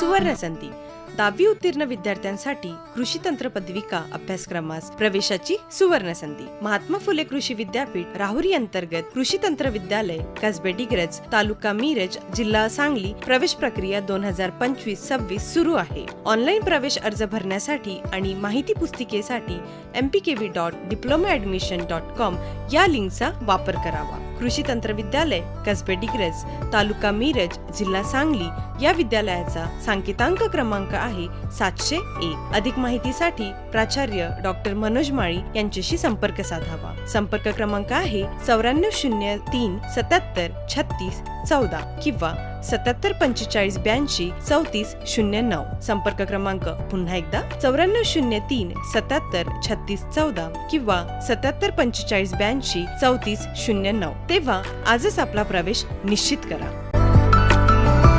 सुवर्ण संधी. दहावी उत्तीर्ण विद्यार्थ्यांसाठी कृषी तंत्र पदविका अभ्यासक्रमास प्रवेशाची सुवर्ण संधी. महात्मा फुले कृषी विद्यापीठ राहुरी अंतर्गत कृषी तंत्र विद्यालय कसबे डिग्रज तालुका मिरज जिल्हा सांगली प्रवेश प्रक्रिया दोन हजार पंचवीस सव्वीस सुरू आहे. ऑनलाईन प्रवेश अर्ज भरण्यासाठी आणि माहिती पुस्तिकेसाठी M P K V dot diploma admission dot com या लिंकचा वापर करावा. कृषी तंत्र विद्यालय कसबे डिग्रज तालुका मिरज जिल्हा सांगली या विद्यालयाचा सांकेतांक क्रमांक आहे सातशे एक. अधिक माहितीसाठी प्राचार्य डॉक्टर मनोज माळी यांच्याशी संपर्क साधावा. संपर्क क्रमांक आहे चौऱ्याण्णव शून्य तीन सत्याहत्तर छत्तीस चौदा किंवा सत्याहत्तर पंचेचाळीस ब्याऐंशी चौतीस शून्य नऊ. संपर्क क्रमांक पुन्हा एकदा चौऱ्याण्णव शून्य तीन सत्याहत्तर छत्तीस चौदा किंवा सत्याहत्तर पंचेचाळीस ब्याऐंशी चौतीस शून्य नऊ. तेव्हा आजच आपला प्रवेश निश्चित करा.